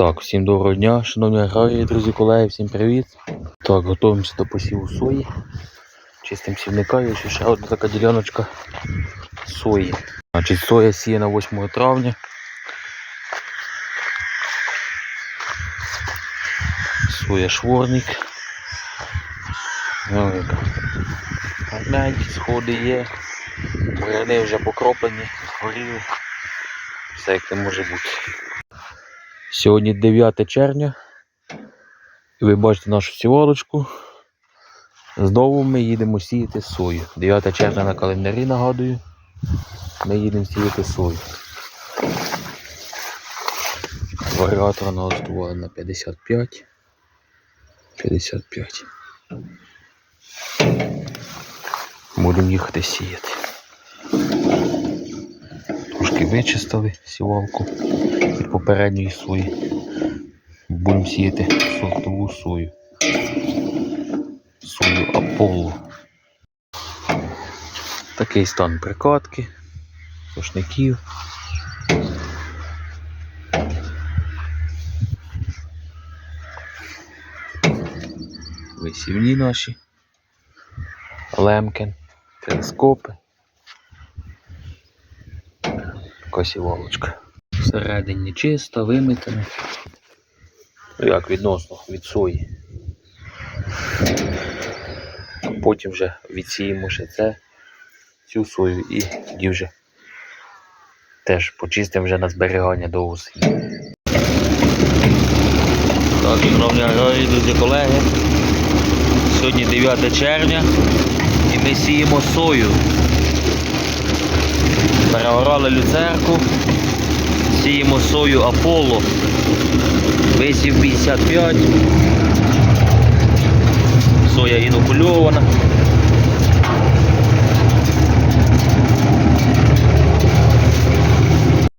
Так, всім доброго дня, шановні аграрії, друзі, колеги, всім привіт. Так, готуємося до посіву сої. Чистим сівника і ще одна така діляночка сої. Значить, соя сіяна 8 травня. Соя шворник. Ну. Гарненькі сходи є. Буряни вже покроплені, горіли. Все як не може бути. Сьогодні 9 червня. І ви бачите нашу сівалочку. Знову ми їдемо сіяти сою. 9 червня на календарі нагадую. Ми їдемо сіяти сою. Варіатор налаштували на 55. 55. Будемо їхати сіяти. Трошки вичистили сівалку від попередньої сої. Будемо сіяти сортову сою. Сою Аполло. Такий стан прикладки, сушників. Висівні наші. Лемкен, телескопи. Косівалочка. Всередині чисто, вимитане. Ну, Як відносно від сої. Потім вже відсіємо ще це, цю сою і тоді вже теж почистимо вже на зберігання до осені. Так, шановні аграрії, друзі колеги. Сьогодні 9 червня і ми сіємо сою. Переорали люцерку, сіємо сою Аполло, висів 55, соя інокульована.